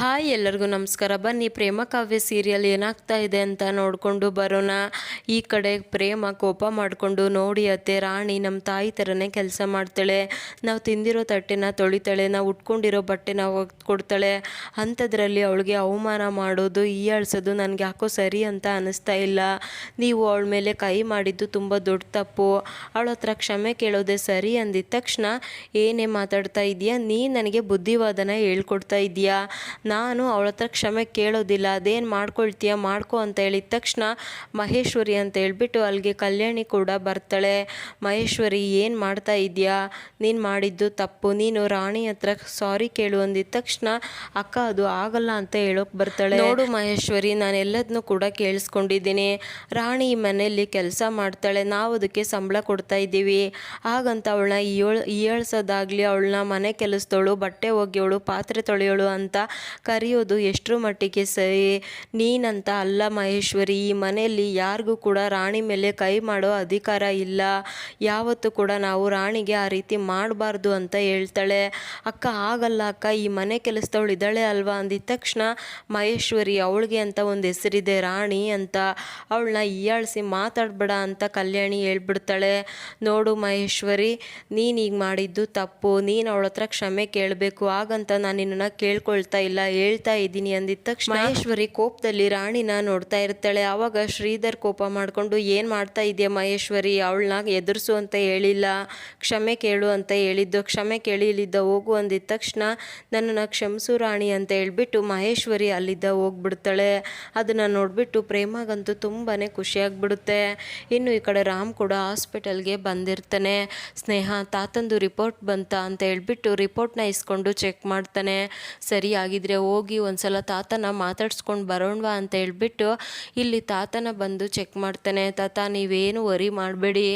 Hi, ಎಲ್ಲರಿಗೂ ನಮಸ್ಕಾರ. ಬನ್ನಿ, ಪ್ರೇಮ ಕಾವ್ಯ ಸೀರಿಯಲ್ ಏನಾಗ್ತಾ ಇದೆ ಅಂತ ನೋಡಿಕೊಂಡು ಬರೋಣ. ಈ ಕಡೆ ಪ್ರೇಮ ಕೋಪ ಮಾಡಿಕೊಂಡು ನೋಡಿ ಅತ್ತೆ, ರಾಣಿ ನಮ್ಮ ತಾಯಿ ಥರನೇ ಕೆಲಸ ಮಾಡ್ತಾಳೆ. ನಾವು ತಿಂದಿರೋ ತಟ್ಟೆನ ತೊಳಿತಾಳೆ, ನಾವು ಉಟ್ಕೊಂಡಿರೋ ಬಟ್ಟೆನ ಕೊಡ್ತಾಳೆ ಅಂಥದ್ರಲ್ಲಿ ಅವಳಿಗೆ ಅವಮಾನ ಮಾಡೋದು ಹೀಯಾಳ್ಸೋದು ನನಗೆ ಯಾಕೋ ಸರಿ ಅಂತ ಅನ್ನಿಸ್ತಾ ಇಲ್ಲ. ನೀವು ಅವಳ ಮೇಲೆ ಕೈ ಮಾಡಿದ್ದು ತುಂಬ ದೊಡ್ಡ ತಪ್ಪು. ಅವಳ ಹತ್ರ ಕ್ಷಮೆ ಕೇಳೋದೆ ಸರಿ ಅಂದಿದ ತಕ್ಷಣ ಏನೇ ಮಾತಾಡ್ತಾ ಇದೆಯಾ? ನೀ ನನಗೆ ಬುದ್ಧಿವಾದನ ಹೇಳ್ಕೊಡ್ತಾ ಇದೀಯಾ? ನಾನು ಅವಳ ಹತ್ರ ಕ್ಷಮೆ ಕೇಳೋದಿಲ್ಲ ಅದೇನು ಮಾಡ್ಕೊಳ್ತೀಯ ಮಾಡ್ಕೊ ಅಂತ ಹೇಳಿದ ತಕ್ಷಣ ಮಹೇಶ್ವರಿ ಅಂತ ಹೇಳ್ಬಿಟ್ಟು ಅಲ್ಲಿಗೆ ಕಲ್ಯಾಣಿ ಕೂಡ ಬರ್ತಾಳೆ. ಮಹೇಶ್ವರಿ ಏನು ಮಾಡ್ತಾ ಇದೆಯಾ ನೀನು ಮಾಡಿದ್ದು ತಪ್ಪು ನೀನು ರಾಣಿ ಹತ್ರ ಸಾರಿ ಕೇಳು ಅಂದಿದ ತಕ್ಷಣ ಅಕ್ಕ ಅದು ಆಗಲ್ಲ ಅಂತ ಹೇಳೋಕೆ ಬರ್ತಾಳೆ. ನೋಡು ಮಹೇಶ್ವರಿ ನಾನು ಎಲ್ಲದನ್ನೂ ಕೂಡ ಕೇಳಿಸ್ಕೊಂಡಿದ್ದೀನಿ. ರಾಣಿ ಈ ಮನೆಯಲ್ಲಿ ಕೆಲಸ ಮಾಡ್ತಾಳೆ ನಾವು ಅದಕ್ಕೆ ಸಂಬಳ ಕೊಡ್ತಾ ಇದ್ದೀವಿ. ಹಾಗಂತ ಅವಳನ್ನ ಏಳ್ ಏಳ್ಸೋದಾಗಲಿ ಅವಳನ್ನ ಮನೆ ಕೆಲಸದವಳು ಬಟ್ಟೆ ಒಗೆಯೋಳು ಪಾತ್ರೆ ತೊಳೆಯೋಳು ಅಂತ ಕರೆಯೋದು ಎಷ್ಟರ ಮಟ್ಟಿಗೆ ಸರಿ? ನೀನಂತ ಅಲ್ಲ ಮಹೇಶ್ವರಿ, ಈ ಮನೆಯಲ್ಲಿ ಯಾರಿಗೂ ಕೂಡ ರಾಣಿ ಮೇಲೆ ಕೈ ಮಾಡೋ ಅಧಿಕಾರ ಇಲ್ಲ. ಯಾವತ್ತೂ ಕೂಡ ನಾವು ರಾಣಿಗೆ ಆ ರೀತಿ ಮಾಡಬಾರ್ದು ಅಂತ ಹೇಳ್ತಾಳೆ. ಅಕ್ಕ, ಆಗಲ್ಲ ಅಕ್ಕ, ಈ ಮನೆ ಕೆಲಸದವಳು ಇದ್ದಾಳೆ ಅಲ್ವಾ? ಅಂದಿದ ತಕ್ಷಣ ಮಹೇಶ್ವರಿ, ಅವಳಿಗೆ ಅಂತ ಒಂದು ಹೆಸರಿದೆ ರಾಣಿ ಅಂತ. ಅವಳನ್ನ ಹೀಯಾಳಿಸಿ ಮಾತಾಡಬೇಡ ಅಂತ ಕಲ್ಯಾಣಿ ಹೇಳ್ಬಿಡ್ತಾಳೆ. ನೋಡು ಮಹೇಶ್ವರಿ ನೀನು ಈಗ ಮಾಡಿದ್ದು ತಪ್ಪು. ನೀನು ಅವಳ ಹತ್ರ ಕ್ಷಮೆ ಕೇಳಬೇಕು. ಹಾಗಂತ ನಾನು ನಿನ್ನನ್ನು ಕೇಳ್ಕೊಳ್ತಾ ಇಲ್ಲ. ಹೇಳ್ತಾ ಇದ್ದೀನಿ ಅಂದಿದ ತಕ್ಷಣ ಮಹೇಶ್ವರಿ ಕೋಪದಲ್ಲಿ ರಾಣಿನ ನೋಡ್ತಾ ಇರ್ತಾಳೆ. ಆವಾಗ ಶ್ರೀಧರ್ ಕೋಪ ಮಾಡಿಕೊಂಡು, ಏನು ಮಾಡ್ತಾ ಇದೆಯಾ ಮಹೇಶ್ವರಿ? ಅವಳನ್ನ ಎದುರಿಸು ಅಂತ ಹೇಳಿಲ್ಲ. ಕ್ಷಮೆ ಕೇಳು ಅಂತ ಹೇಳಿದ್ದು. ಕ್ಷಮೆ ಕೇಳಿಲಿದ್ದ ಹೋಗು ಅಂದಿದ ತಕ್ಷಣ ನನ್ನನ್ನು ಕ್ಷಮಿಸು ರಾಣಿ ಅಂತ ಹೇಳ್ಬಿಟ್ಟು ಮಹೇಶ್ವರಿ ಅಲ್ಲಿದ್ದ ಹೋಗ್ಬಿಡ್ತಾಳೆ. ಅದನ್ನು ನೋಡಿಬಿಟ್ಟು ಪ್ರೇಮಗಂತೂ ತುಂಬಾ ಖುಷಿಯಾಗ್ಬಿಡುತ್ತೆ. ಇನ್ನು ಈ ಕಡೆ ರಾಮ್ ಕೂಡ ಹಾಸ್ಪಿಟಲ್ಗೆ ಬಂದಿರ್ತಾನೆ. ಸ್ನೇಹ, ತಾತಂದು ರಿಪೋರ್ಟ್ ಬಂತ ಅಂತ ಹೇಳ್ಬಿಟ್ಟು ರಿಪೋರ್ಟ್ನ ಇಸ್ಕೊಂಡು ಚೆಕ್ ಮಾಡ್ತಾನೆ. ಸರಿ ಆಗಿದ್ರೆ ಹೋಗಿ ಒಂದ್ಸಲ ತಾತನ ಮಾತಾಡ್ಸ್ಕೊಂಡು ಬರೋಣವಾ ಅಂತ ಹೇಳ್ಬಿಟ್ಟು ಇಲ್ಲಿ ತಾತನ ಬಂದು ಚೆಕ್ ಮಾಡ್ತಾನೆ. ತಾತ, ನೀವೇನು ವರಿ ಮಾಡಬೇಡಿ.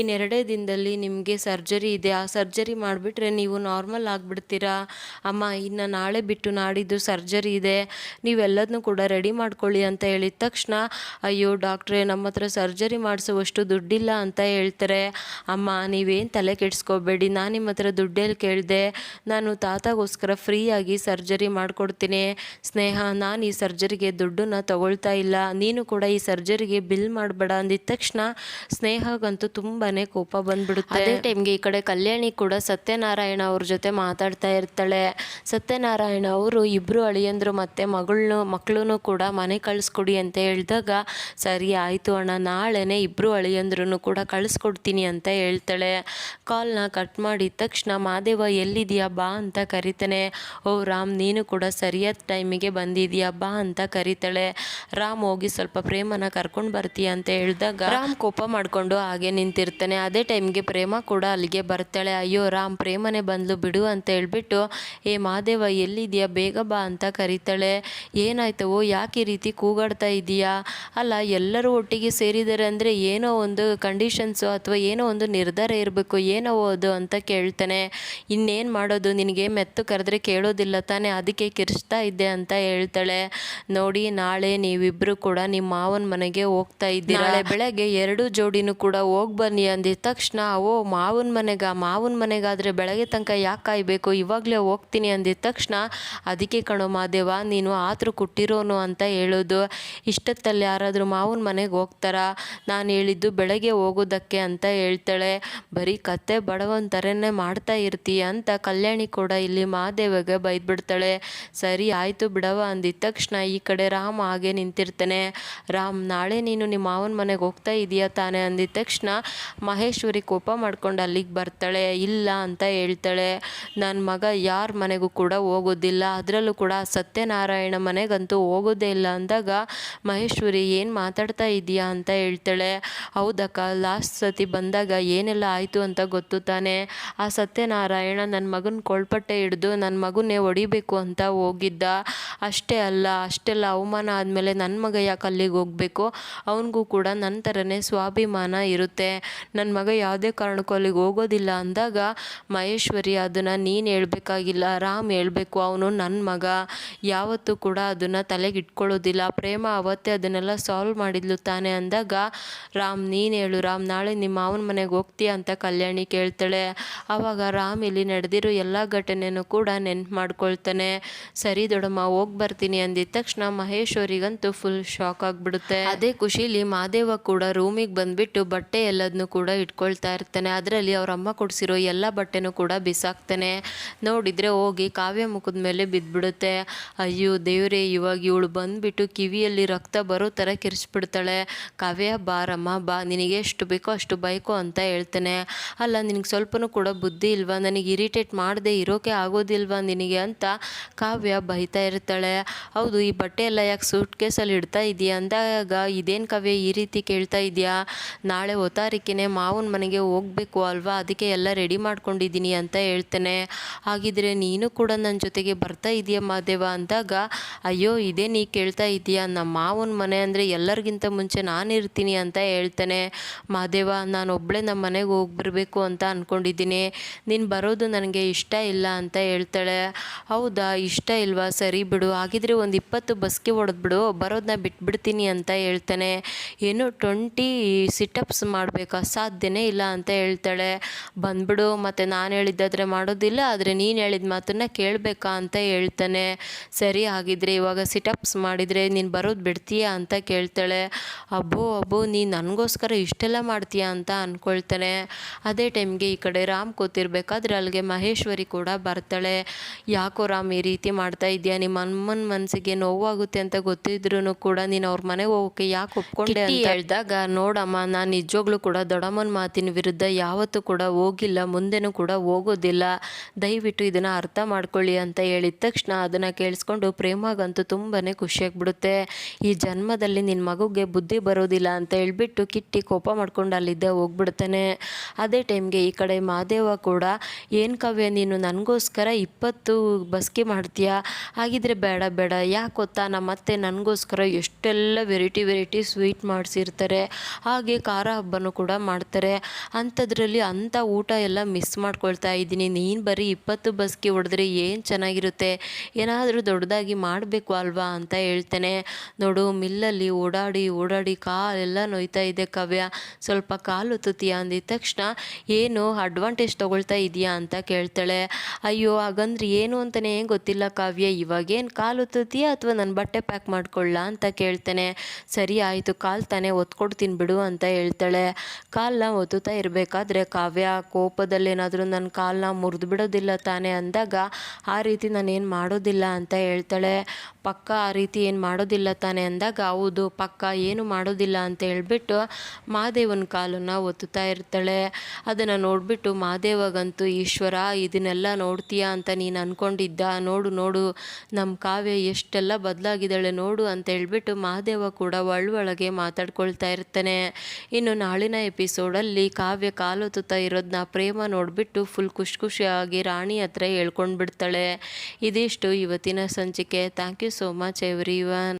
ಇನ್ನೆರಡೇ ದಿನದಲ್ಲಿ ನಿಮಗೆ ಸರ್ಜರಿ ಇದೆ. ಆ ಸರ್ಜರಿ ಮಾಡಿಬಿಟ್ರೆ ನೀವು ನಾರ್ಮಲ್ ಆಗಿಬಿಡ್ತೀರಾ? ಅಮ್ಮ, ಇನ್ನು ನಾಳೆ ಬಿಟ್ಟು ನಾಡಿದ್ದು ಸರ್ಜರಿ ಇದೆ. ನೀವೆಲ್ಲದನ್ನೂ ಕೂಡ ರೆಡಿ ಮಾಡ್ಕೊಳ್ಳಿ ಅಂತ ಹೇಳಿದ ತಕ್ಷಣ, ಅಯ್ಯೋ ಡಾಕ್ಟ್ರೆ ನಮ್ಮ ಹತ್ರ ಸರ್ಜರಿ ಮಾಡಿಸುವಷ್ಟು ದುಡ್ಡಿಲ್ಲ ಅಂತ ಹೇಳ್ತಾರೆ. ಅಮ್ಮ, ನೀವೇನು ತಲೆ ಕೆಡಿಸ್ಕೋಬೇಡಿ. ನಾನು ನಿಮ್ಮ ಹತ್ರ ದುಡ್ಡೇಲಿ ಕೇಳಿದೆ. ನಾನು ತಾತಗೋಸ್ಕರ ಫ್ರೀಯಾಗಿ ಸರ್ಜರಿ ಮಾಡಿಕೊಡ್ತೀನಿ. ಸ್ನೇಹ, ನಾನು ಈ ಸರ್ಜರಿಗೆ ದುಡ್ಡನ್ನ ತಗೊಳ್ತಾ ಇಲ್ಲ. ನೀನು ಕೂಡ ಈ ಸರ್ಜರಿಗೆ ಬಿಲ್ ಮಾಡಬೇಡ ಅಂದಿದ ತಕ್ಷಣ ಸ್ನೇಹಗಂತೂ ತುಂಬಾ ಕೋಪ ಬಂದ್ಬಿಡುತ್ತೆ. ಅದೇ ಟೈಮ್ಗೆ ಈ ಕಡೆ ಕಲ್ಯಾಣಿ ಕೂಡ ಸತ್ಯನಾರಾಯಣ ಅವ್ರ ಜೊತೆ ಮಾತಾಡ್ತಾ ಇರ್ತಾಳೆ. ಸತ್ಯನಾರಾಯಣ ಅವರು ಇಬ್ಬರು ಅಳಿಯಂದ್ರು ಮತ್ತು ಮಗಳನ್ನೂ ಮಕ್ಕಳೂ ಕೂಡ ಮನೆ ಕಳಿಸ್ಕೊಡಿ ಅಂತ ಹೇಳಿದಾಗ, ಸರಿ ಆಯಿತು ಅಣ್ಣ, ನಾಳೆನೇ ಇಬ್ಬರು ಅಳಿಯಂದ್ರೂ ಕೂಡ ಕಳಿಸ್ಕೊಡ್ತೀನಿ ಅಂತ ಹೇಳ್ತಾಳೆ. ಕಾಲ್ನ ಕಟ್ ಮಾಡಿದ ತಕ್ಷಣ, ಮಾದೇವ ಎಲ್ಲಿದೆಯಾ, ಬಾ ಅಂತ ಕರಿತಾನೆ. ಓ ರಾಮ್, ನೀನು ಕೂಡ ಸರಿಯಾದ ಟೈಮಿಗೆ ಬಂದಿದೀಯ? ಬಾ ಅಂತ ಕರೀತಾಳೆ. ರಾಮ್ ಹೋಗಿ ಸ್ವಲ್ಪ ಪ್ರೇಮನ ಕರ್ಕೊಂಡು ಬರ್ತೀಯ ಅಂತ ಹೇಳಿದಾಗ ರಾಮ್ ಕೋಪ ಮಾಡಿಕೊಂಡು ಹಾಗೆ ನಿಂತಿರ್ತಾನೆ. ಅದೇ ಟೈಮ್ಗೆ ಪ್ರೇಮ ಕೂಡ ಅಲ್ಲಿಗೆ ಬರ್ತಾಳೆ. ಅಯ್ಯೋ, ರಾಮ್ ಪ್ರೇಮನೆ ಬಂದ್ಲು ಬಿಡು ಅಂತ ಹೇಳ್ಬಿಟ್ಟು, ಏ ಮಾದೇವ ಎಲ್ಲಿದೆಯಾ? ಬೇಗ ಬಾ ಅಂತ ಕರೀತಾಳೆ. ಏನಾಯ್ತವೋ? ಯಾಕೆ ಈ ರೀತಿ ಕೂಗಾಡ್ತಾ ಇದೀಯಾ ಅಲ್ಲ, ಎಲ್ಲರೂ ಒಟ್ಟಿಗೆ ಸೇರಿದ್ದಾರೆ ಅಂದರೆ ಏನೋ ಒಂದು ಕಂಡೀಷನ್ಸು ಅಥವಾ ಏನೋ ಒಂದು ನಿರ್ಧಾರ ಇರಬೇಕು. ಏನೋ ಅದು ಅಂತ ಕೇಳ್ತಾನೆ. ಇನ್ನೇನು ಮಾಡೋದು? ನಿನಗೆ ಮೆತ್ತು ಕರೆದ್ರೆ ಕೇಳೋದಿಲ್ಲ ತಾನೇ. ಅದಕ್ಕೆ ಕಿರಿಸ್ತಾ ಇದ್ದೆ ಅಂತ ಹೇಳ್ತಾಳೆ. ನೋಡಿ ನಾಳೆ ನೀವಿಬ್ಬರು ಕೂಡ ನಿಮ್ಮ ಮಾವನ ಮನೆಗೆ ಹೋಗ್ತಾ ಇದ್ದೀರಾಳೆ ನಾಳೆ ಬೆಳಗ್ಗೆ ಎರಡು ಜೋಡಿನೂ ಕೂಡ ಹೋಗಿ ಬನ್ನಿ ಅಂದಿದ ತಕ್ಷಣ ಓ ಮಾವನ ಮನೆಗ ಮಾವನ ಮನೆಗಾದರೆ ಬೆಳಗ್ಗೆ ತನಕ ಯಾಕೆ ಕಾಯಬೇಕು? ಇವಾಗಲೇ ಹೋಗ್ತೀನಿ ಅಂದಿದ ತಕ್ಷಣ ಅದಕ್ಕೆ ಕಣೋ ಮಾದೇವ ನೀನು ಆತರು ಕೊಟ್ಟಿರೋನು ಅಂತ ಹೇಳೋದು. ಇಷ್ಟತ್ತಲ್ಲಿ ಯಾರಾದರೂ ಮಾವನ ಮನೆಗೆ ಹೋಗ್ತಾರಾ? ನಾನು ಹೇಳಿದ್ದು ಬೆಳಗ್ಗೆ ಹೋಗೋದಕ್ಕೆ ಅಂತ ಹೇಳ್ತಾಳೆ. ಬರೀ ಕತ್ತೆ ಬಡವನ ಥರನೇ ಮಾಡ್ತಾ ಇರ್ತೀಯ ಅಂತ ಕಲ್ಯಾಣಿ ಕೂಡ ಇಲ್ಲಿ ಮಾದೇವಗೆ ಬೈದ್ಬಿಡ್ತಾಳೆ. ಸರಿ ಆಯಿತು ಬಿಡವ ಅಂದಿದ ತಕ್ಷಣ ಈ ಕಡೆ ರಾಮ್ ಹಾಗೆ ನಿಂತಿರ್ತಾನೆ. ರಾಮ್, ನಾಳೆ ನೀನು ನಿಮ್ಮ ಮಾವನ ಮನೆಗೆ ಹೋಗ್ತಾ ಇದೆಯಾ ತಾನೆ ಅಂದಿದ ತಕ್ಷಣ ಮಹೇಶ್ವರಿ ಕೋಪ ಮಾಡ್ಕೊಂಡು ಅಲ್ಲಿಗೆ ಬರ್ತಾಳೆ. ಇಲ್ಲ ಅಂತ ಹೇಳ್ತಾಳೆ. ನನ್ನ ಮಗ ಯಾರ ಮನೆಗೂ ಕೂಡ ಹೋಗೋದಿಲ್ಲ. ಅದರಲ್ಲೂ ಕೂಡ ಸತ್ಯನಾರಾಯಣ ಮನೆಗಂತೂ ಹೋಗೋದೇ ಇಲ್ಲ ಅಂದಾಗ ಮಹೇಶ್ವರಿ ಏನು ಮಾತಾಡ್ತಾ ಇದೆಯಾ ಅಂತ ಹೇಳ್ತಾಳೆ. ಹೌದಕ್ಕ, ಲಾಸ್ಟ್ ಸತಿ ಬಂದಾಗ ಏನೆಲ್ಲ ಆಯಿತು ಅಂತ ಗೊತ್ತು ತಾನೆ. ಆ ಸತ್ಯನಾರಾಯಣ ನನ್ನ ಮಗನ ಕೊಳ್ಪಟ್ಟೆ ಹಿಡಿದು ನನ್ನ ಮಗನ್ನೇ ಹೊಡಿಬೇಕು ಅಂತ ಹೋಗಿದ್ದ. ಅಷ್ಟೇ ಅಲ್ಲ, ಅಷ್ಟೆಲ್ಲ ಅವಮಾನ ಆದಮೇಲೆ ನನ್ನ ಮಗ ಯಾಕೆ ಅಲ್ಲಿಗೆ ಹೋಗಬೇಕು? ಅವನಿಗೂ ಕೂಡ ನನ್ನ ಥರನೇ ಸ್ವಾಭಿಮಾನ ಇರುತ್ತೆ. ನನ್ನ ಮಗ ಯಾವುದೇ ಕಾರಣಕ್ಕೂ ಅಲ್ಲಿಗೆ ಹೋಗೋದಿಲ್ಲ ಅಂದಾಗ ಮಹೇಶ್ವರಿ ಅದನ್ನು ನೀನು ಹೇಳಬೇಕಾಗಿಲ್ಲ, ರಾಮ್ ಹೇಳಬೇಕು ಅವನು ನನ್ನ ಮಗ. ಯಾವತ್ತೂ ಕೂಡ ಅದನ್ನು ತಲೆಗೆ ಇಟ್ಕೊಳ್ಳೋದಿಲ್ಲ. ಪ್ರೇಮ ಅವತ್ತೇ ಅದನ್ನೆಲ್ಲ ಸಾಲ್ವ್ ಮಾಡಿದ್ಲು ತಾನೆ ಅಂದಾಗ, ರಾಮ್, ನೀನು ಹೇಳು, ರಾಮ್, ನಾಳೆ ನಿಮ್ಮ ಮಾವನ ಮನೆಗೆ ಹೋಗ್ತೀಯ ಅಂತ ಕಲ್ಯಾಣಿ ಕೇಳ್ತಾಳೆ. ಆವಾಗ ರಾಮ್ ಇಲ್ಲಿ ನಡೆದಿರೋ ಎಲ್ಲ ಘಟನೆಯೂ ಕೂಡ ನೆನ್ಪು ಮಾಡ್ಕೊಳ್ತಾನೆ. ಸರಿ ದೊಡಮ್ಮ, ಹೋಗ್ ಬರ್ತೀನಿ ಅಂದಿದ ತಕ್ಷಣ ಮಹೇಶ್ವರಿಗಂತೂ ಫುಲ್ ಶಾಕ್ ಆಗಿಬಿಡುತ್ತೆ. ಅದೇ ಖುಷಿಲಿ ಮಹಾದೇವ ಕೂಡ ರೂಮಿಗೆ ಬಂದ್ಬಿಟ್ಟು ಬಟ್ಟೆ ಎಲ್ಲದನ್ನು ಕೂಡ ಇಟ್ಕೊಳ್ತಾ ಇರ್ತಾನೆ. ಅದರಲ್ಲಿ ಅವ್ರ ಅಮ್ಮ ಕೊಡಿಸಿರೋ ಎಲ್ಲ ಬಟ್ಟೆನೂ ಕೂಡ ಬಿಸಾಕ್ತಾನೆ. ನೋಡಿದರೆ ಹೋಗಿ ಕಾವ್ಯ ಮುಖದ ಮೇಲೆ ಬಿದ್ದುಬಿಡುತ್ತೆ ಅಯ್ಯೋ ದೇವರೇ, ಇವಾಗ ಇವಳು ಬಂದ್ಬಿಟ್ಟು ಕಿವಿಯಲ್ಲಿ ರಕ್ತ ಬರೋ ಥರ ಕಿರಿಸ್ಬಿಡ್ತಾಳೆ ಕಾವ್ಯ, ಬಾರಮ್ಮ, ಬಾ, ನಿನಗೆ ಎಷ್ಟು ಬೇಕೋ ಅಷ್ಟು ಬೈಕೋ ಅಂತ ಹೇಳ್ತಾನೆ. ಅಲ್ಲ, ನಿನಗೆ ಸ್ವಲ್ಪನೂ ಕೂಡ ಬುದ್ಧಿ ಇಲ್ವಾ? ನನಗೆ ಇರಿಟೇಟ್ ಮಾಡದೆ ಇರೋಕೆ ಆಗೋದಿಲ್ವಾ ನಿನಗೆ ಅಂತ ಕಾವ್ಯ ಬೈತಾ ಇರ್ತಾಳೆ ಹೌದು, ಈ ಬಟ್ಟೆ ಎಲ್ಲ ಯಾಕೆ ಸೂಟ್ ಕೇಸಲ್ಲಿ ಇಡ್ತಾ ಇದೆಯಾ? ಅಂದಾಗ ಇದೇನು ಕಾವ್ಯ? ಈ ರೀತಿ ಕೇಳ್ತಾ ಇದೆಯಾ? ನಾಳೆ ಹೊತ್ತಾರಿಕೆನೆ ಮಾವನ ಮನೆಗೆ ಹೋಗಬೇಕು ಅಲ್ವಾ? ಅದಕ್ಕೆ ಎಲ್ಲ ರೆಡಿ ಮಾಡ್ಕೊಂಡಿದ್ದೀನಿ ಅಂತ ಹೇಳ್ತೇನೆ. ಹಾಗಿದ್ರೆ ನೀನು ಕೂಡ ನನ್ನ ಜೊತೆಗೆ ಬರ್ತಾ ಇದೆಯಾ ಮಾದೇವ? ಅಂದಾಗ, ಅಯ್ಯೋ, ಇದೇ ನೀ ಕೇಳ್ತಾ ಇದೆಯಾ? ನಮ್ಮ ಮಾವನ ಮನೆ ಅಂದರೆ ಎಲ್ಲರಿಗಿಂತ ಮುಂಚೆ ನಾನು ಇರ್ತೀನಿ ಅಂತ ಹೇಳ್ತೇನೆ. ಮಾದೇವ, ನಾನು ಒಬ್ಬಳೇ ನಮ್ಮ ಮನೆಗೆ ಹೋಗಿ ಅಂತ ಅಂದ್ಕೊಂಡಿದ್ದೀನಿ ನೀನು ಬರೋದು ನನಗೆ ಇಷ್ಟ ಇಲ್ಲ ಅಂತ ಹೇಳ್ತಾಳೆ. ಹೌದಾ? ಇಷ್ಟ ಇಲ್ವಾ? ಸರಿ ಬಿಡು. ಹಾಗಿದ್ರೆ ಒಂದು ಇಪ್ಪತ್ತು ಬಸ್ಗೆ ಹೊಡೆದ್ಬಿಡು ಬರೋದನ್ನ ಬಿಟ್ಬಿಡ್ತೀನಿ ಅಂತ ಹೇಳ್ತಾನೆ. ಏನು ಟ್ವೆಂಟಿ ಸಿಟಪ್ಸ್ ಮಾಡಬೇಕಾ? ಸಾಧ್ಯನೇ ಇಲ್ಲ ಅಂತ ಹೇಳ್ತಾಳೆ. ಬಂದ್ಬಿಡು. ಮತ್ತು ನಾನು ಹೇಳಿದ್ದಾದರೆ ಮಾಡೋದಿಲ್ಲ. ಆದರೆ ನೀನು ಹೇಳಿದ ಮಾತನ್ನು ಕೇಳಬೇಕಾ ಅಂತ ಹೇಳ್ತಾನೆ. ಸರಿ ಆಗಿದ್ರೆ ಇವಾಗ ಸಿಟಪ್ಸ್ ಮಾಡಿದರೆ ನೀನು ಬರೋದು ಬಿಡ್ತೀಯಾ ಅಂತ ಕೇಳ್ತಾಳೆ. ಅಬ್ಬೋ ಅಬ್ಬೋ, ನೀನು ನನಗೋಸ್ಕರ ಇಷ್ಟೆಲ್ಲ ಮಾಡ್ತೀಯಾ ಅಂತ ಅಂದ್ಕೊಳ್ತಾನೆ ಅದೇ ಟೈಮ್ಗೆ ಈ ಕಡೆ ರಾಮ್ ಕೂತಿರ್ಬೇಕಾದ್ರೆ ಅಲ್ಲಿಗೆ ಮಹೇಶ್ವರಿ ಕೂಡ ಬರ್ತಾಳೆ. ಯಾಕೋ ರಾಮ್ ಈ ರೀತಿ ಮಾಡ್ತಾ ಇದೆಯಾ? ನಿಮ್ಮ ಅಮ್ಮನ ಮನಸ್ಸಿಗೆ ನೋವಾಗುತ್ತೆ ಅಂತ ಗೊತ್ತಿದ್ರು ಕೂಡ ನೀನು ಅವ್ರ ಮನೆಗೆ ಹೋಗೋಕೆ ಯಾಕೆ ಒಪ್ಕೊಂಡೆ ಅಂತ? ಹೇಳಿದಾಗ ನೋಡಮ್ಮ ನಾನು ನಿಜವಾಗ್ಲೂ ಕೂಡ ದೊಡ್ಡಮ್ಮನ ಮಾತಿನ ವಿರುದ್ಧ ಯಾವತ್ತೂ ಕೂಡ ಹೋಗಿಲ್ಲ ಮುಂದೆನೂ ಕೂಡ ಹೋಗೋದಿಲ್ಲ. ದಯವಿಟ್ಟು ಇದನ್ನು ಅರ್ಥ ಮಾಡ್ಕೊಳ್ಳಿ ಅಂತ ಹೇಳಿದ ತಕ್ಷಣ ಅದನ್ನು ಕೇಳಿಸ್ಕೊಂಡು ಪ್ರೇಮಾಗಂತೂ ತುಂಬಾ ಖುಷಿಯಾಗ್ಬಿಡುತ್ತೆ. ಈ ಜನ್ಮದಲ್ಲಿ ನಿನ್ನ ಮಗುಗೆ ಬುದ್ಧಿ ಬರೋದಿಲ್ಲ ಅಂತ ಹೇಳ್ಬಿಟ್ಟು ಕಿಟ್ಟಿ ಕೋಪ ಮಾಡ್ಕೊಂಡು ಅಲ್ಲಿದ್ದ ಹೋಗ್ಬಿಡ್ತಾನೆ. ಅದೇ ಟೈಮ್ಗೆ ಈ ಕಡೆ ಮಾದೇವ ಕೂಡ ಏನು ಕವ್ಯ ನೀನು ನನಗೋಸ್ಕರ ಇಪ್ಪತ್ತು ಬಸ್ಕಿ ಮಾಡ್ತೀಯಾ? ಹಾಗಿದ್ರೆ ಬೇಡ ಬೇಡ. ಯಾಕೆ ಗೊತ್ತಾ? ನಮ್ಮ ಅತ್ತೆ ನನಗೋಸ್ಕರ ಎಷ್ಟೆಲ್ಲ ವೆರೈಟಿ ವೆರೈಟಿ ಸ್ವೀಟ್ ಮಾಡಿಸಿರ್ತಾರೆ. ಹಾಗೆ ಖಾರ ಹಬ್ಬನೂ ಕೂಡ ಮಾಡ್ತಾರೆ. ಅಂಥದ್ರಲ್ಲಿ ಅಂಥ ಊಟ ಎಲ್ಲ ಮಿಸ್ ಮಾಡ್ಕೊಳ್ತಾ ಇದ್ದೀನಿ. ನೀನು ಬರೀ ಇಪ್ಪತ್ತು ಬಸ್ಗೆ ಹೊಡೆದ್ರೆ ಏನು ಚೆನ್ನಾಗಿರುತ್ತೆ? ಏನಾದರೂ ದೊಡ್ಡದಾಗಿ ಮಾಡಬೇಕು ಅಲ್ವಾ ಅಂತ ಹೇಳ್ತೇನೆ. ನೋಡು, ಮಿಲ್ಲಲ್ಲಿ ಓಡಾಡಿ ಓಡಾಡಿ ಕಾಲೆಲ್ಲ ನೋಯ್ತಾ ಇದೆ ಕವ್ಯ. ಸ್ವಲ್ಪ ಕಾಲು ತುತಿಯ ಅಂದಿದ ತಕ್ಷಣ ಏನು ಅಡ್ವಾಂಟೇಜ್ ತೊಗೊಳ್ತಾ ಇದೆಯಾ ಅಂತ ಕೇಳ್ತಾಳೆ. ಅಯ್ಯೋ, ಹಾಗಂದ್ರೆ ಏನು ಅಂತಲೇ ಗೊತ್ತಿಲ್ಲ ಕಾವ್ಯ ಇವಾಗೇನು ಕಾಲು ಒತ್ತುತ್ತೀಯಾ ಅಥವಾ ನನ್ನ ಬಟ್ಟೆ ಪ್ಯಾಕ್ ಮಾಡ್ಕೊಳ್ಳ? ಅಂತ ಕೇಳ್ತೇನೆ. ಸರಿ ಆಯಿತು, ಕಾಲು ತಾನೇ ಒತ್ಕೊಡ್ತೀನಿ ಬಿಡು ಅಂತ ಹೇಳ್ತಾಳೆ. ಕಾಲನ್ನ ಒತ್ತುತ್ತಾ ಇರಬೇಕಾದ್ರೆ ಕಾವ್ಯ, ಕೋಪದಲ್ಲೇನಾದರೂ ನನ್ನ ಕಾಲನ್ನ ಮುರಿದು ಬಿಡೋದಿಲ್ಲ ತಾನೇ ಅಂದಾಗ, ಆ ರೀತಿ ನಾನೇನು ಮಾಡೋದಿಲ್ಲ ಅಂತ ಹೇಳ್ತಾಳೆ. ಪಕ್ಕ ಆ ರೀತಿ ಏನು ಮಾಡೋದಿಲ್ಲ ತಾನೇ ಅಂದಾಗ, ಹೌದು, ಪಕ್ಕ ಏನು ಮಾಡೋದಿಲ್ಲ ಅಂತ ಹೇಳ್ಬಿಟ್ಟು ಮಹಾದೇವನ ಕಾಲನ್ನು ಒತ್ತುತ್ತಾ ಇರ್ತಾಳೆ. ಅದನ್ನು ನೋಡಿಬಿಟ್ಟು ಮಹಾದೇವಗಂತೂ, ಈಶ್ವರ, ಇದನ್ನೆಲ್ಲ ನೋಡ್ತೀಯಾ? ಅಂತ ನೀನು ಅಂದ್ಕೊಂಡಿದ್ದ ನೋಡು ನೋಡು ನಮ್ಮ ಕಾವ್ಯ ಎಷ್ಟೆಲ್ಲ ಬದಲಾಗಿದ್ದಾಳೆ ನೋಡು ಅಂತ ಹೇಳ್ಬಿಟ್ಟು ಮಹಾದೇವ ಕೂಡ ಒಳೊಳಗೆ ಮಾತಾಡ್ಕೊಳ್ತಾ ಇರ್ತಾನೆ. ಇನ್ನು ನಾಳಿನ ಎಪಿಸೋಡಲ್ಲಿ ಕಾವ್ಯ ಕಾಲೊತ್ತುತ್ತಾ ಇರೋದನ್ನ ಪ್ರೇಮ ನೋಡಿಬಿಟ್ಟು ಫುಲ್ ಖುಷಿ ಖುಷಿಯಾಗಿ ರಾಣಿ ಹತ್ರ ಹೇಳ್ಕೊಂಡ್ಬಿಡ್ತಾಳೆ. ಇದಿಷ್ಟು ಇವತ್ತಿನ ಸಂಚಿಕೆ. Thank you so much every